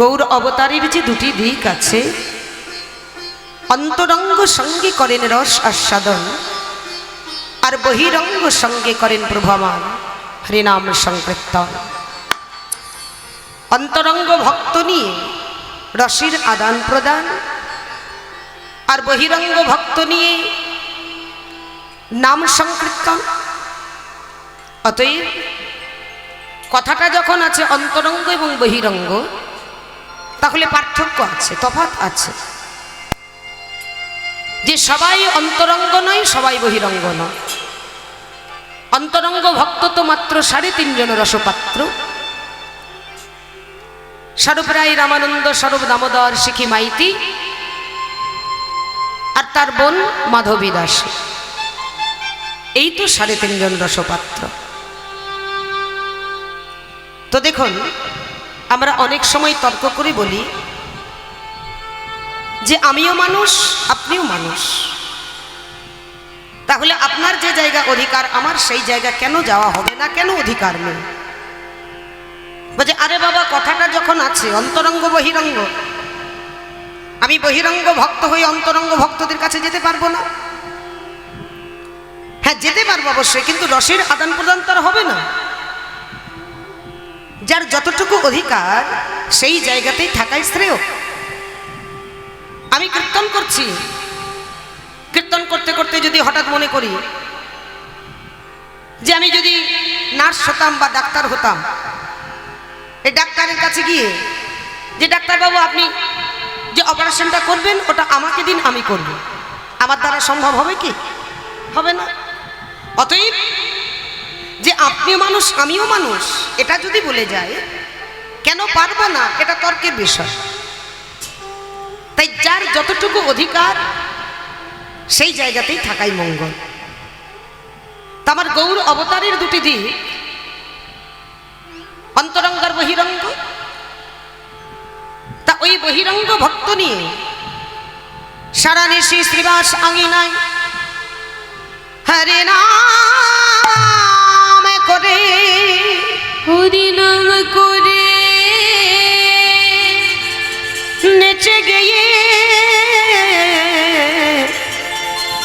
গৌর অবতারের যে দুটি দিক আছে, অন্তরঙ্গ সঙ্গে করেন রস আস্বাদন, আর বহিরঙ্গ সঙ্গে করেন প্রভমান হরিনাম সংকীর্তন। অন্তরঙ্গ ভক্ত নিয়ে রসের আদান প্রদান, আর বহিরঙ্গ ভক্ত নিয়ে নাম সংকীর্তন। অতএব কথাটা যখন আছে অন্তরঙ্গ এবং বহিরঙ্গ তাহলে পার্থক্য আছে, তফাৎ আছে। যে সবাই অন্তরঙ্গ নয়, সবাই বহিরঙ্গ নয়। অন্তরঙ্গ ভক্ত তো মাত্র সাড়ে তিনজন রসপাত্র। স্বরূপ রায় রামানন্দ স্বরূপ দামোদর, শিখি মাইতি আর তার বোন মাধবী দাস। এই তো সাড়ে তিনজন রসপাত্র। তো দেখুন আমরা অনেক সময় তর্ক করে বলি যে আমিও মানুষ, আপনিও মানুষ। তাহলে আপনার যে জায়গা অধিকার, আমার সেই জায়গা কেন যাওয়া হবে না? কেন অধিকার নেই? বলছে, আরে বাবা, কথাটা যখন আছে, অন্তরঙ্গ, বহিরঙ্গ। আমি বহিরঙ্গ ভক্ত হয়ে অন্তরঙ্গ ভক্তদের কাছে যেতে পারব না? হ্যাঁ যেতে পারব অবশ্যই, কিন্তু রসের আদান প্রদান তার হবে না। যার যতটুকু অধিকার, সেই জায়গাতেই থাকাই শ্রেয়। আমি কীর্তন করছি। কীর্তন করতে করতে যদি হঠাৎ মনে করি যে আমি যদি নার্স হতাম বা ডাক্তার হতাম এই ডাক্তারের কাছে গিয়ে যে, ডাক্তারবাবু, আপনি যে অপারেশনটা করবেন, ওটা আমাকে দিন, আমি করব। আমার দ্বারা সম্ভব হবে কি? হবে না। অতএব যে আপনিও মানুষ, আমিও মানুষ, এটা যদি বলে যায়, কেন পারব না? এটা তর্কের বিষয়। তাই যার যতটুকু অধিকার, সেই জায়গাতেই থাকাই মঙ্গল। তা আমার গৌর অবতারের দুটি দিক। অন্তরঙ্গার বহিরঙ্গ। তা ওই বহিরঙ্গ ভক্ত নিয়ে সারা নিশি শ্রীবাস আঙিনায়, হরে করে হরিনাম করে নেচে গিয়ে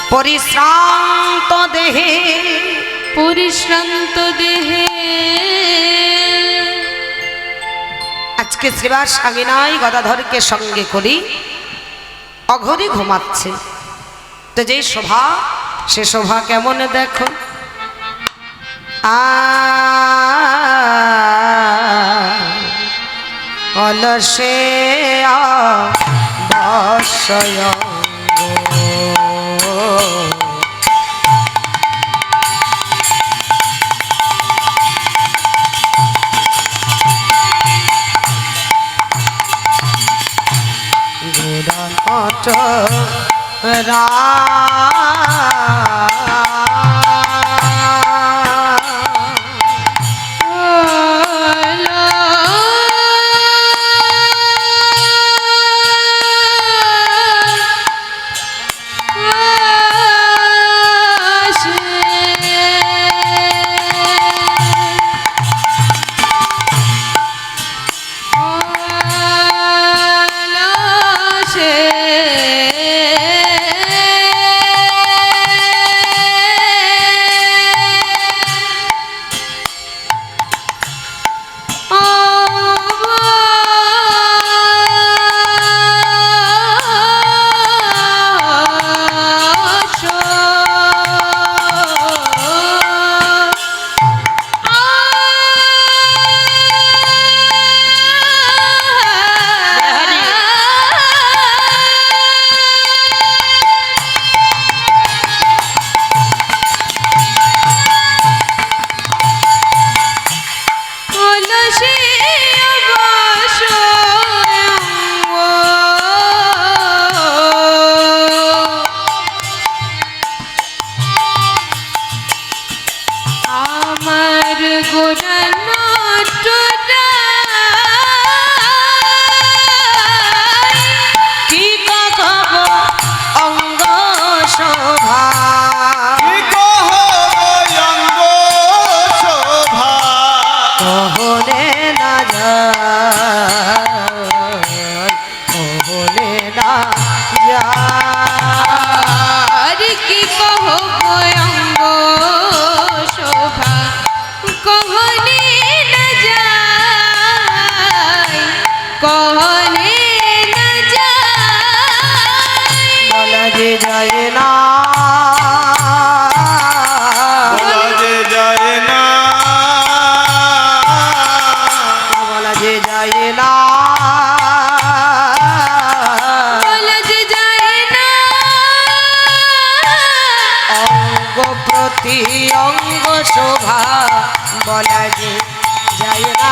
পরিশ্রান্ত দেহে পরিশ্রান্ত দেহে আজকে শ্রীবাস আঙিনায় গদাধরকে সঙ্গে করি। অঘরি ঘুমাচ্ছে। তো যেই শোভা সে শোভা কেমন দেখো? অলসে বসয় গুরনট রা গোড়াল বলা যে জয় না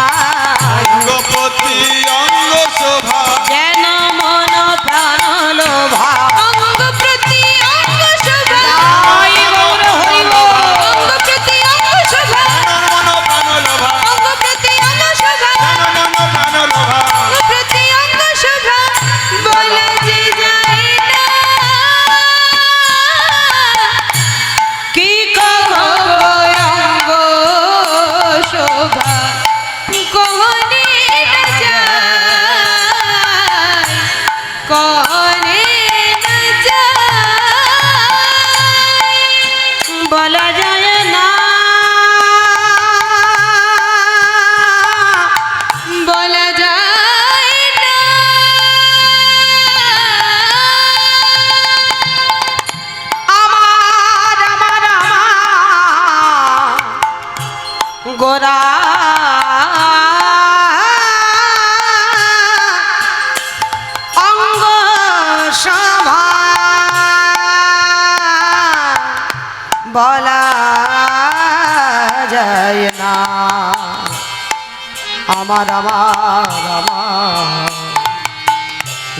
আমার আমার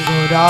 গোরা।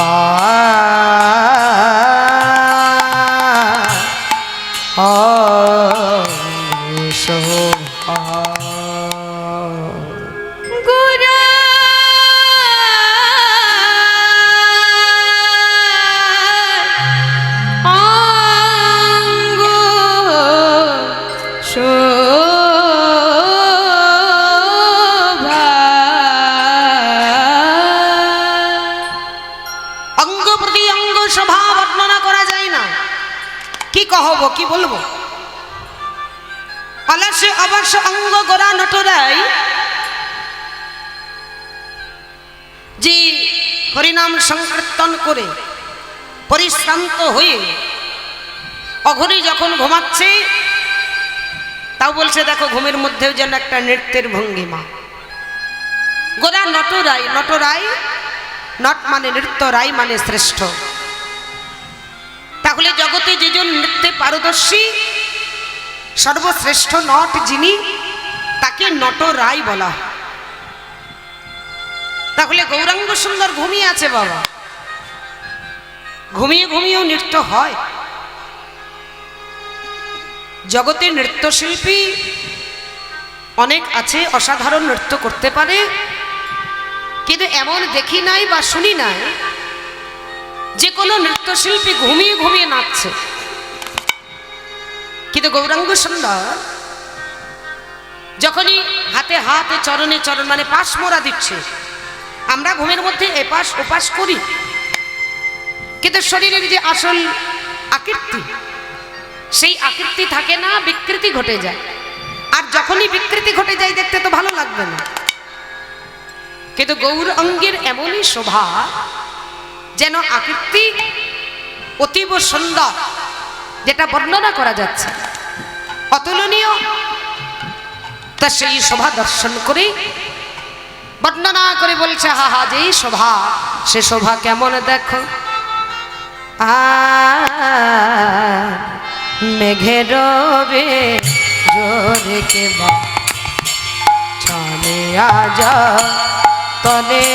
কি বলব? অলসে অবশ্য অঙ্গ গোড়া নটরাই। যে হরিনাম সংকীর্তন করে পরিশ্রান্ত হয়ে অঘরি যখন ঘুমাচ্ছে, তাও বলছে, দেখো, ঘুমের মধ্যেও যেন একটা নৃত্যের ভঙ্গিমা। গোরা নটরাই নটরাই, নট মানে নৃত্য, রাই মানে শ্রেষ্ঠ। তাহলে জগতে যেজন নৃত্যে পারদর্শী, সর্বশ্রেষ্ঠ নট যিনি, তাকে নট রায় বলা তাহলে গৌরাঙ্গ সুন্দর ঘুমিয়ে আছে বাবা। ঘুমিয়ে ঘুমিয়েও নৃত্য হয়। জগতে নৃত্যশিল্পী অনেক আছে, অসাধারণ নৃত্য করতে পারে, কিন্তু এমন দেখি নাই বা শুনি নাই যে কোনো নৃত্যশিল্পী ঘুমিয়ে ঘুমিয়ে নাচছে। কিন্তু গৌরাঙ্গ সুন্দর, যখনই হাতে হাতে, চরণে চরণ মানে পাশ মোড়া দিচ্ছে, আমরা ঘুমের মধ্যে এপাশ ওপাশ করি। কিন্তু শরীরের যে আসল আকৃতি, সেই আকৃতি থাকে না, বিকৃতি ঘটে যায়। আর যখনই বিকৃতি ঘটে যায়, দেখতে তো ভালো লাগবে না। কিন্তু গৌর অঙ্গের এমনই শোভা যেন আকৃতি অতীব সুন্দর, যেটা বর্ণনা করা যাচ্ছে। অতুলনীয়। তা সেই শোভা দর্শন করে, বর্ণনা করে বলছে, হা হা, যেই শোভা, সে শোভা কেমন দেখো। মেঘের চলে আজ তলে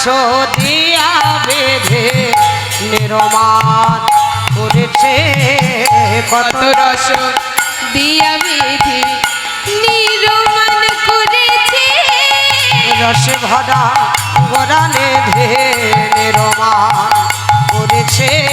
রস দিয়া বেঁধে নির্মাণ করেছে। কত রস দিয়া বেঁধে নিরমান করেছে। রস ভরা গড়ালে ভে নির্মাণ করেছে।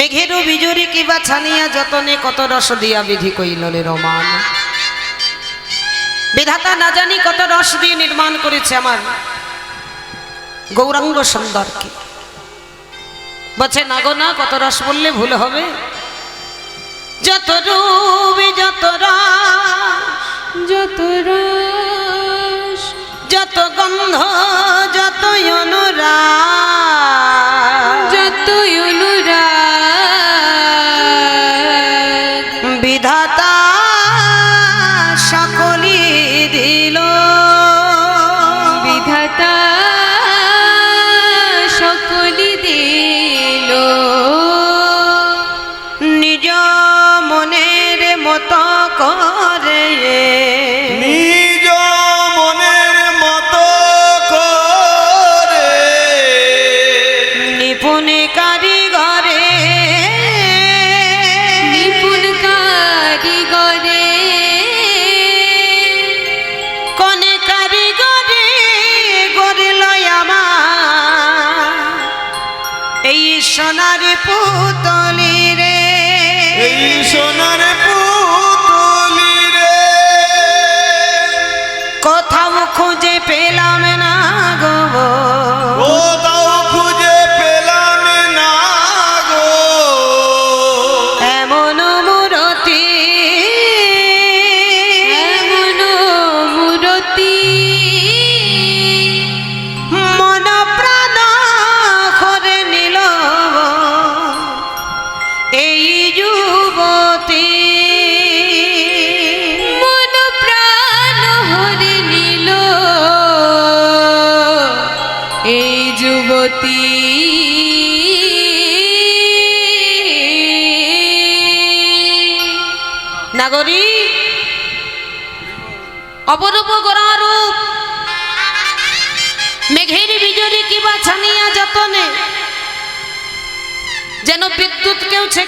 মেঘেরও বিজুরি কিবা ছানিয়া যতনে কত রস দিয়া বিধি কইল রে রমান। বিধাতা না জানি কত রস দিয়ে নির্মাণ করেছে আমার গৌরাঙ্গ সুন্দরকে বলছে, না গো না, কত রস বললে ভুল হবে। যত রূপে যত যত রস, যত গন্ধ যত অনুরাগ যত পেলাম না গো।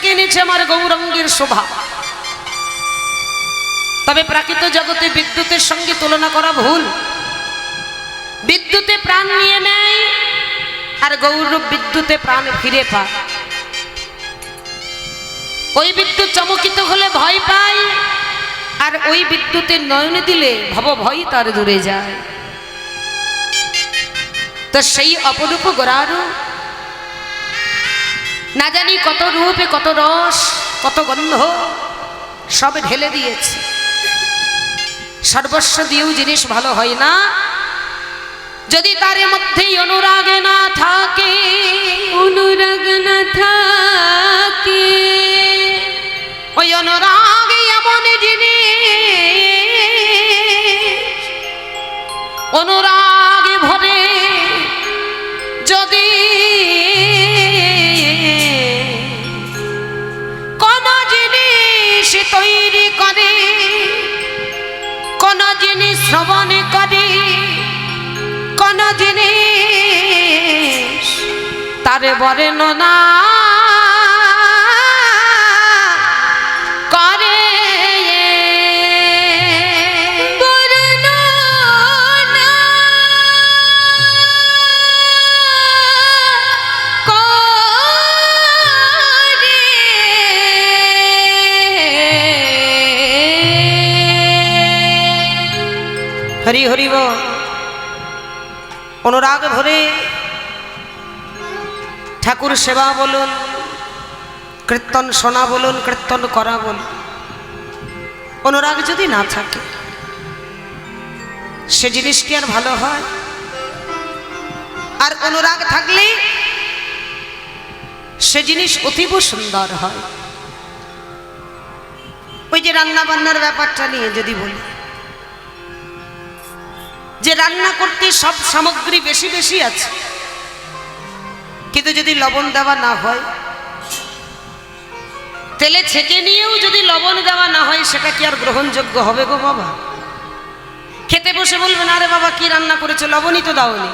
কেউ নিচ্ছে আমার গৌরঙ্গের শোভা। তবে প্রাকৃত জগতে বিদ্যুতের সঙ্গে তুলনা করা ভুল। বিদ্যুতে প্রাণ নিয়ে নেয়, আর গৌরব বিদ্যুতে প্রাণ ফিরে পায়। ওই বিদ্যুৎ চমকিত হলে ভয় পায়, আর ওই বিদ্যুতের নয়নে দিলে ভব ভয় তার দূরে যায়। তো সেই অপরূপ গোড়ারু না জানি কত রূপে কত রস কত গন্ধ সব ঢেলে দিয়েছে। সর্বস্ব দিয়েও জিনিস ভালো হয় না। যদি তার মধ্যেই অনুরাগে না থাকে অনুরাগ না থাকে। ওই অনুরাগে এমন জিনিস অনুরাগে শ্রবণ করি। কোন জিনিস তারে বরেন করে হরি হরি বল অনুরাগ ভরে ঠাকুর সেবা বলুন, কীর্তন শোনা বলুন, কীর্তন করা বলুন। অনুরাগ যদি না থাকে, সে জিনিস কি আর ভালো হয়? আর অনুরাগ থাকলে সে জিনিস অতীব সুন্দর হয়। ওই যে রান্না বান্নার ব্যাপারটা নিয়ে যদি বলি। যে রান্না করতে সব সামগ্রী বেশি বেশি আছে। কিন্তু যদি লবণ দেওয়া না হয়, তেলে ছেঁকে নিয়েও যদি লবণ দেওয়া না হয়, সেটা কি আর গ্রহণযোগ্য হবে গো বাবা? খেতে বসে বলবেন আরে বাবা, কি রান্না করেছে? লবণই তো দাওনি।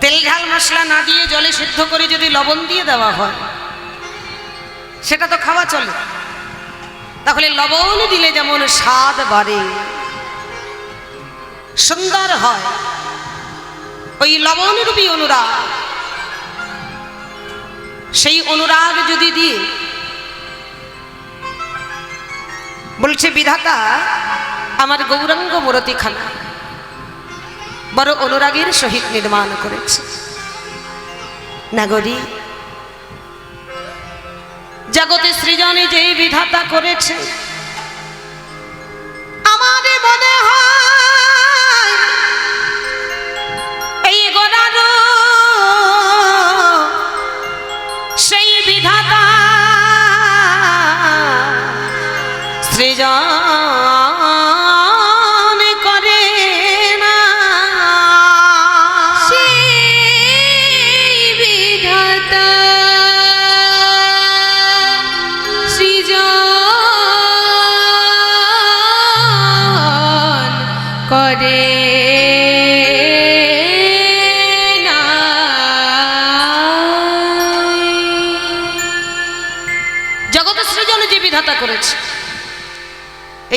তেল ঝাল মশলা না দিয়ে জলে সিদ্ধ করে যদি লবণ দিয়ে দেওয়া হয়, সেটা তো খাওয়া চলে। তাহলে লবণ দিলে যেমন স্বাদ বাড়ে। সুন্দর হয়। ওই লবণরূপী অনুরাগ। সেই অনুরাগ যদি দিয়ে বলছে, বিধাতা, আমার গৌরাঙ্গ মূরতিখানা বড় অনুরাগের সহিত নির্মাণ করেছে। নাগরী জগতে সৃজনে যেই বিধাতা করেছে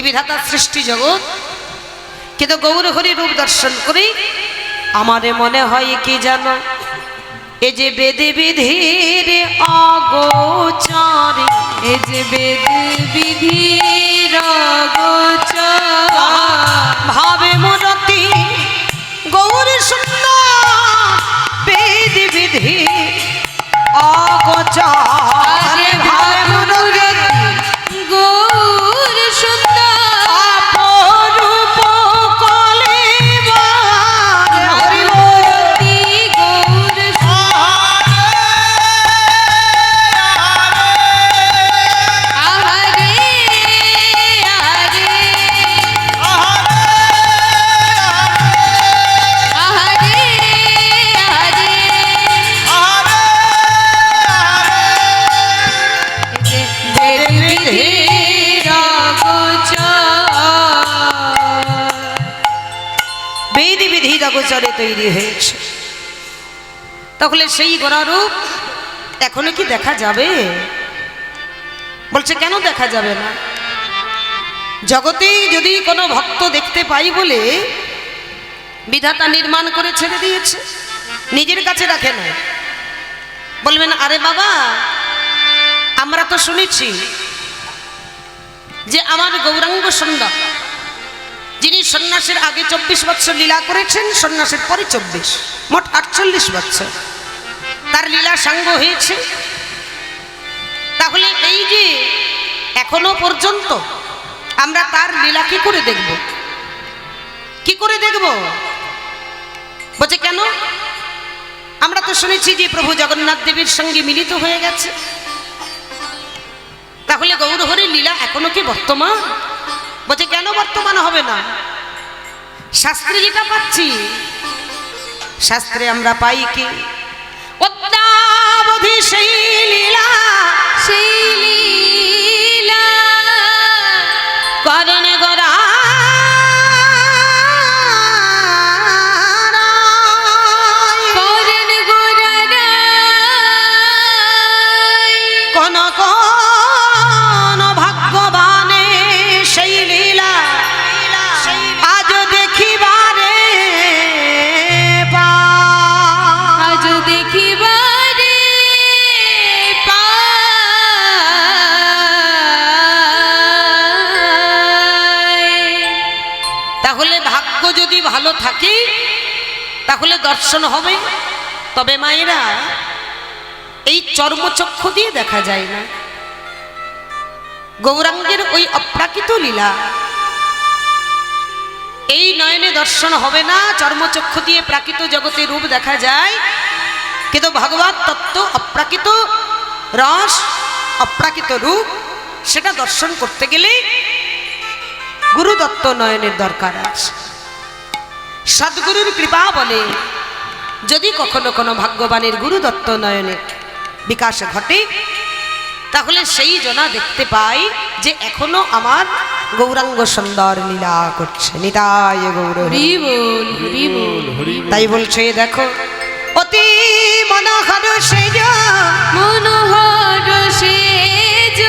বিধাতা সৃষ্টি জগৎ। কিন্তু গৌর হরি রূপ দর্শন করে আমাদের মনে হয় কি জানো? এ যে বেদে বিধির অগোচারে, এ যে বেদ বিধির ভাবে মরতি গৌর সুন্দর বেদ বিধি অগোচারে, ভাবে মরতি তৈরি হয়েছে। তাহলে সেই গোড়ারূপ এখনও কি দেখা যাবে? বলছে, কেন দেখা যাবে না? জগতেই যদি কোনো ভক্ত দেখতে পাই বলে বিধাতা নির্মাণ করে ছেড়ে দিয়েছে, নিজের কাছে রাখে না। বলবেন, আরে বাবা, আমরা তো শুনেছি যে আমার গৌরাঙ্গ সুন্দর। যিনি সন্ন্যাসের আগে চব্বিশ বৎসর লীলা করেছেন, সন্ন্যাসের পরে চব্বিশ, মোট আটচল্লিশ বৎসর। তার লীলা সাঙ্গ হয়েছে। তাহলে এই যে এখনও পর্যন্ত আমরা তার লীলা কি করে দেখব? কি করে দেখব? বলছে, কেন? আমরা তো শুনেছি যে প্রভু জগন্নাথ দেবীর সঙ্গে মিলিত হয়ে গেছে। তাহলে গৌরহরির লীলা এখনও কি বর্তমান? বলছে, কেন বর্তমান হবে না? শাস্ত্রে যেটা পাচ্ছি, শাস্ত্রে আমরা পাই কি? সেই লীলা, সেই দর্শন হবে। তবে মায়েরা, এই চর্মচক্ষু দিয়ে দেখা যায় না। গৌরাঙ্গের ওই অপ্রাকৃত লীলা। এই নয়নে দর্শন হবে না, চর্মচক্ষু দিয়ে প্রাকৃত জগতে রূপ দেখা যায়। কিন্তু ভগবত তত্ত্ব অপ্রাকৃত রস, অপ্রাকৃত রূপ, সেটা দর্শন করতে গেলে গুরুদত্ত নয়নের দরকার আছে। সদ্গুরুর কৃপা বলে। যদি কখনো কোনো ভাগ্যবানের গুরুদত্ত নয়নে বিকাশ ঘটে তাহলে সেই জনা দেখতে পাই যে এখনও আমার গৌরাঙ্গ সুন্দর লীলা করছে। নিতায় গৌর তাই বলছে দেখো অতি মনোহর সেজ। মনোহর সেজ।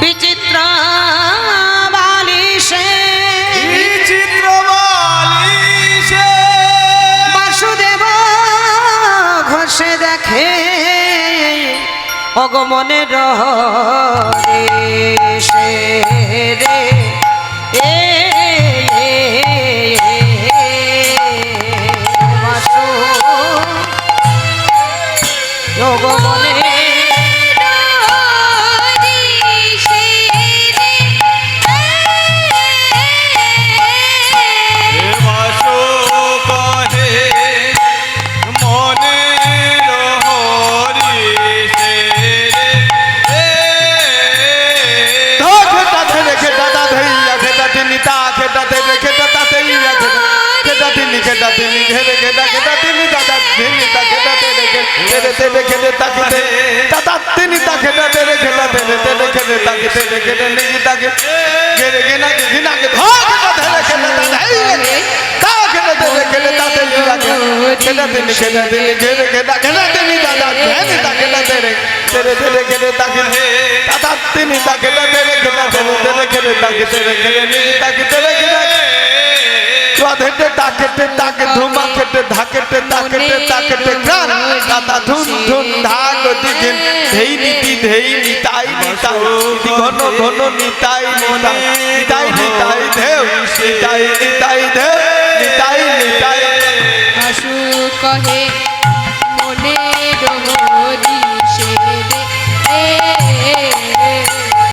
বিচিত্র অগমনে রে রে এ রে খেটাতে রে খেটাতে খেটে দাদা তিনি তা খেটাতে রে খেটাতে রে তেরে খেটে তা খেটে রে খেটে নি তাকে ঘেরে গেনা ঘিনা কে ধা খেটাতে রে খেটাতে ধইয়া তা খেটাতে রে খেটাতে নি লাগে খেটাতে নি খেটাতে নি ঘেরে খেটা খেটাতে নি দাদা ধিনি তা খেটাতে রে তেরে তেরে খেটে তা খেটে দাদা তিনি তা খেটাতে রে খেটাতে রে তেরে খেটে তা খেটে রে খেটে নি তা ধেটে ডাকেটে ডাকে ধুমা খেটে ধাকেটে তাকেটে গান দাদা ধুন ধুম ধাগ দিগিন ধেই নীতি ধেই নিতাই নিতাই ঘন ঘন নিতাই নিতাই নিতাই নিতাই নিতাই নিতাই ধেও নিতাই নিতাই হাসু কহে মনে রহ